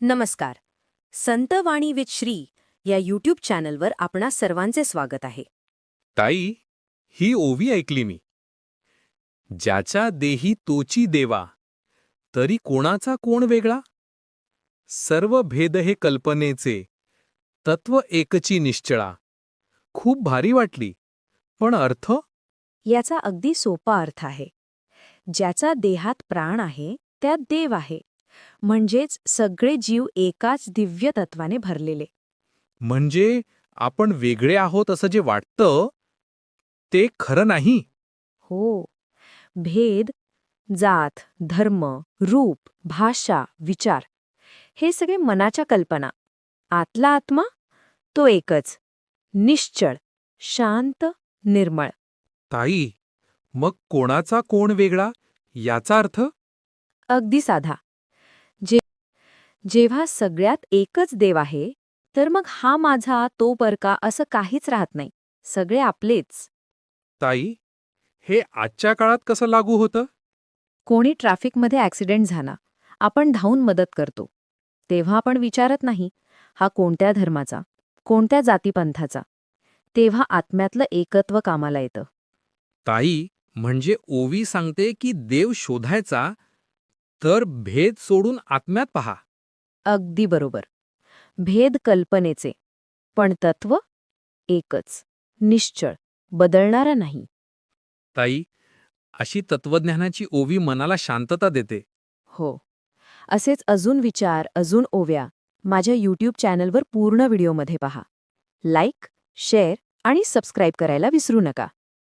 नमस्कार. संतवाणी विथ श्री या यूट्यूब चॅनलवर आपणा सर्वांचे स्वागत आहे. ताई ही ओवी ऐकली मी. ज्याच्या देही तोची देवा तरी कोणाचा कोण वेगळा? सर्व भेद हे कल्पनेचे तत्व एकची निश्चळा. खूप भारी वाटली पण अर्थ? याचा अगदी सोपा अर्थ आहे. ज्याचा देहात प्राण आहे त्यात देव आहे. म्हणजेच सगळे जीव एकाच दिव्य तत्वाने भरलेले. म्हणजे आपण वेगळे आहोत असं जे वाटतं ते खरं नाही? हो. भेद जात धर्म रूप भाषा विचार हे सगळे मनाच्या कल्पना. आतला आत्मा तो एकच निश्चळ शांत निर्मळ. ताई मग कोणाचा कोण वेगळा? याचा अर्थ? अगदी साधा. जे जेव्हा सगळ्यात एकच देव आहे तर मग हा माझा तो परका असं काहीच राहत नाही. सगळे आपलेच. ताई हे आजच्या काळात कसं लागू होतं? कोणी ट्रॅफिकमध्ये ॲक्सिडेंट झाला आपण धावून मदत करतो. तेव्हा आपण विचारत नाही हा कोणत्या धर्माचा कोणत्या जातीपंथाचा? तेव्हा आत्म्यातलं एकत्व कामाला येतं. ताई म्हणजे ओवी सांगते की देव शोधायचा तर भेद सोडून आत्म्यात पहा. अगदी बरोबर. भेद कल्पनेचे पण तत्व एकच निश्चळ बदलणारं नाही. ताई अशी तत्वज्ञानाची ओवी मनाला शांतता देते. हो. असेच अजून विचार अजून ओव्या माझ्या यूट्यूब चॅनलवर पूर्ण व्हिडिओमध्ये पहा. लाईक शेअर आणि सबस्क्राईब करायला विसरू नका.